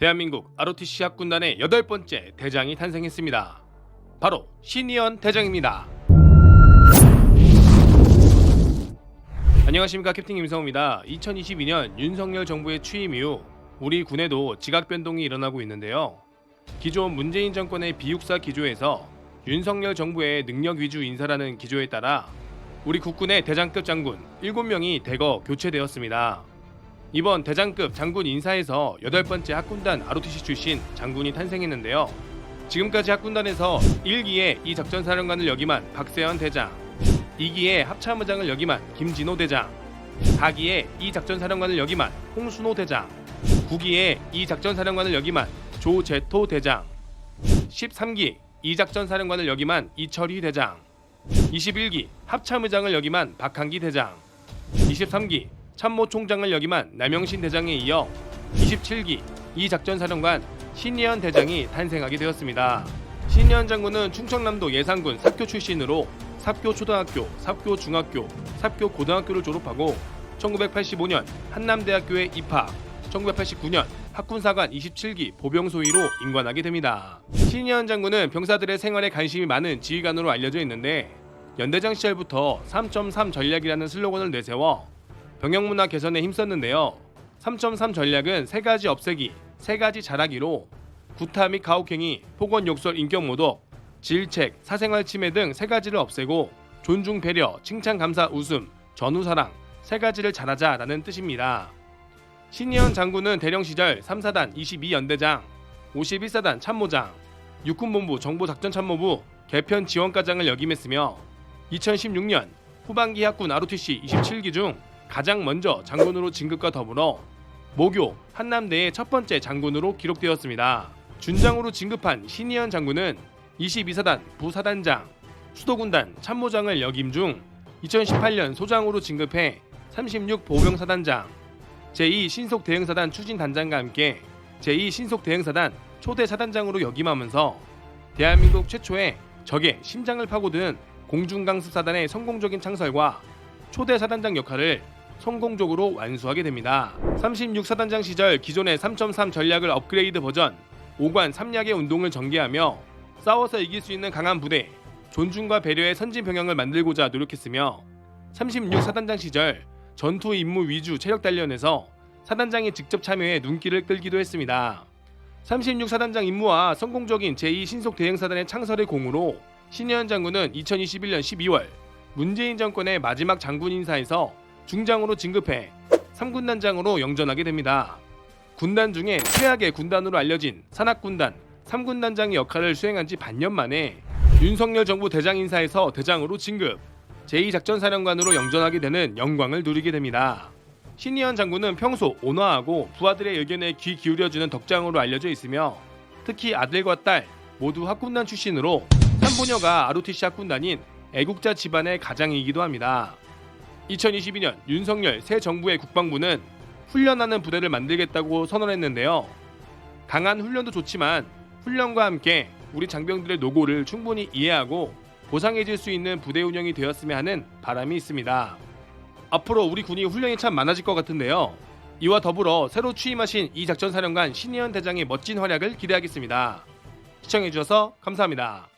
대한민국 ROTC 학군단의 여덟 번째 대장이 탄생했습니다. 바로 신이현 대장입니다. 안녕하십니까 캡틴 김성우입니다. 2022년 윤석열 정부의 취임 이후 우리 군에도 지각 변동이 일어나고 있는데요. 기존 문재인 정권의 비육사 기조에서 윤석열 정부의 능력 위주 인사라는 기조에 따라 우리 국군의 대장급 장군 7명이 대거 교체되었습니다. 이번 대장급 장군 인사에서 여덟 번째 학군단 ROTC 출신 장군이 탄생했는데요. 지금까지 학군단에서 1기에 이 작전사령관을 역임한 박세현 대장, 2기에 합참의장을 역임한 김진호 대장, 4기에 이 작전사령관을 역임한 홍순호 대장, 9기에 이 작전사령관을 역임한 조재토 대장, 13기 이 작전사령관을 역임한 이철희 대장, 21기 합참의장을 역임한 박한기 대장, 23기 참모총장을 역임한 남영신 대장에 이어 27기 이 작전사령관 신예현 대장이 탄생하게 되었습니다. 신예현 장군은 충청남도 예산군 삽교 출신으로 삽교 초등학교, 삽교 중학교, 삽교 고등학교를 졸업하고 1985년 한남대학교에 입학, 1989년 학군사관 27기 보병소위로 임관하게 됩니다. 신예현 장군은 병사들의 생활에 관심이 많은 지휘관으로 알려져 있는데 연대장 시절부터 3.3 전략이라는 슬로건을 내세워 병영 문화 개선에 힘썼는데요. 3.3 전략은 세 가지 없애기, 세 가지 잘하기로 구타 및 가혹행위, 폭언 욕설 인격 모독, 질책, 사생활 침해 등 세 가지를 없애고 존중 배려, 칭찬 감사 웃음, 전후 사랑 세 가지를 잘하자라는 뜻입니다. 신예현 장군은 대령 시절 3사단 22연대장, 51사단 참모장, 육군본부 정보작전참모부 개편 지원과장을 역임했으며 2016년 후반기 학군 ROTC 27기 중 가장 먼저 장군으로 진급과 더불어 모교 한남대의 첫 번째 장군으로 기록되었습니다. 준장으로 진급한 신희현 장군은 22사단 부사단장, 수도군단 참모장을 역임 중 2018년 소장으로 진급해 36 보병사단장, 제2 신속 대응사단 추진단장과 함께 제2 신속 대응사단 초대 사단장으로 역임하면서 대한민국 최초의 적의 심장을 파고드는 공중강습사단의 성공적인 창설과 초대 사단장 역할을 성공적으로 완수하게 됩니다. 36사단장 시절 기존의 3.3 전략을 업그레이드 버전 5관 3약의 운동을 전개하며 싸워서 이길 수 있는 강한 부대, 존중과 배려의 선진 병영을 만들고자 노력했으며 36사단장 시절 전투 임무 위주 체력 단련에서 사단장이 직접 참여해 눈길을 끌기도 했습니다. 36사단장 임무와 성공적인 제2 신속 대행사단의 창설의 공으로 신예현 장군은 2021년 12월 문재인 정권의 마지막 장군 인사에서 중장으로 진급해 3군단장으로 영전하게 됩니다. 군단 중에 최악의 군단으로 알려진 산악군단 3군단장의 역할을 수행한 지 반년 만에 윤석열 정부 대장 인사에서 대장으로 진급, 제2작전사령관으로 영전하게 되는 영광을 누리게 됩니다. 신희현 장군은 평소 온화하고 부하들의 의견에 귀 기울여주는 덕장으로 알려져 있으며 특히 아들과 딸 모두 학군단 출신으로 삼보녀가 ROTC 학군단인 애국자 집안의 가장이기도 합니다. 2022년 윤석열 새 정부의 국방부는 훈련하는 부대를 만들겠다고 선언했는데요. 강한 훈련도 좋지만 훈련과 함께 우리 장병들의 노고를 충분히 이해하고 보상해줄 수 있는 부대 운영이 되었으면 하는 바람이 있습니다. 앞으로 우리 군이 훈련이 참 많아질 것 같은데요. 이와 더불어 새로 취임하신 이 작전사령관 신희현 대장의 멋진 활약을 기대하겠습니다. 시청해주셔서 감사합니다.